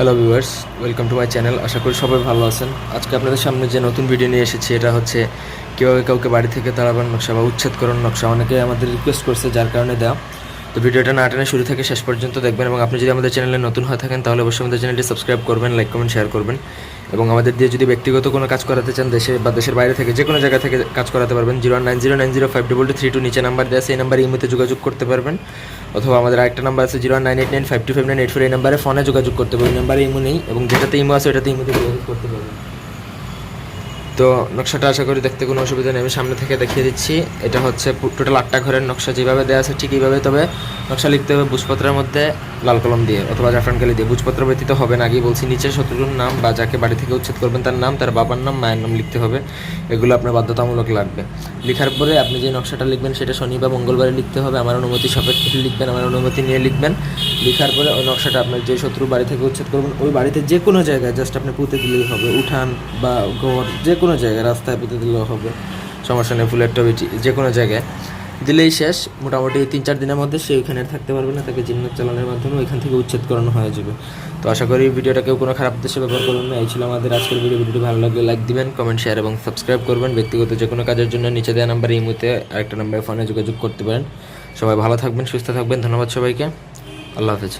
Hello viewers welcome to my channel আশা করি সবাই ভালো আছেন। আজকে আপনাদের সামনে যে নতুন ভিডিও নিয়ে এসেছি, এটা হচ্ছে কীভাবে কাউকে বাড়ি থেকে তাড়াবার নকশা বা উচ্ছেদ করার নকশা। অনেকে আমাদের রিকোয়েস্ট করছে, যার কারণে দেওয়া। তো ভিডিওটা না টেনে শুরু থেকে শেষ পর্যন্ত দেখবেন এবং আপনি যদি আমাদের চ্যানেলে নতুন হয়ে থাকেন, তাহলে অবশ্যই আমাদের চ্যানেলটি সাবস্ক্রাইব করবেন, লাইক, কমেন্ট, শেয়ার করবেন এবং আমাদের দিয়ে যদি ব্যক্তিগত কোনো কাজ করাতে চান, দেশে বা দেশের বাইরে থেকে যে কোনো জায়গা থেকে কাজ করাতে পারবেন, zero nine zero nine zero five double two three two নিচে নাম্বার দেওয়া এই নাম্বারে ইমোতে যোগাযোগ করতে পারবেন অথবা আমাদের আরেকটা নাম্বার আছে zero nine eight nine five two five nine eight four, এই নাম্বারে ফোনে যোগাযোগ করতে পারবেন নাম্বারে ইমো নেই এবং যেটাতে ইমো আছে, ওটাতে ইমোতে যোগাযোগ করতে পারবেন। তো নকশাটা আশা করি দেখতে কোনো অসুবিধা নেই। আমি সামনে থেকে দেখিয়ে দিচ্ছি। এটা হচ্ছে টোটাল আটটা ঘরের নকশা যেভাবে দেওয়া আছে ঠিক এইভাবে। তবে নকশা লিখতে হবে বুঝপত্রের মধ্যে। লাল কলম দিয়ে, অথবা জাফরান কালি দিয়ে। বুঝপত্র ব্যতীত হবে না, আগেই বলছি, নিচে শত্রুর নাম বা যাকে বাড়ি থেকে উচ্ছেদ করবেন তার নাম, তার বাবার নাম, মায়ের নাম লিখতে হবে। এগুলো আপনার বাধ্যতামূলক লাগবে। লেখার পরে আপনি যে নকশাটা লিখবেন সেটা শনি বা মঙ্গলবারে লিখতে হবে, আমার অনুমতি সাপেক্ষে লিখবেন, আমার অনুমতি নিয়ে লিখবেন। লেখার পরে ওই নকশাটা আপনার যে শত্রু বাড়ি থেকে উচ্ছেদ করবেন, ওই বাড়িতে যে কোনো জায়গায় জাস্ট আপনি পুঁতে দিলেই হবে। উঠান বা ঘর, যে কোনো জায়গায় রাস্তায় পুঁতে দিলেও হবে। সমস্যা নেই, ফুলের টবে টি- যে কোনো জায়গায়। দিলেই শেষ। মোটামুটি তিন চার দিনের মধ্যে সে ওইখানে থাকতে পারবে না। তাকে জিন্নাত চালানোর মাধ্যমে ওইখান থেকে উচ্ছেদ করানো হয়ে যাবে। তো আশা করি ভিডিওটা কেউ কোনো খারাপ দেশে ব্যবহার করবেন না। এই ছিল আমাদের আজকের ভিডিও ভিডিওটি ভালো লাগলে লাইক দিবেন কমেন্ট শেয়ার এবং সাবস্ক্রাইব করবেন। ব্যক্তিগত যে কোনো কাজের জন্য নিচে দেওয়া নাম্বার এই মুহূর্তে আরেকটা নাম্বারে ফোনে যোগাযোগ করতে পারেন। সবাই ভালো থাকবেন, সুস্থ থাকবেন। ধন্যবাদ সবাইকে। আল্লাহ হাফেজ।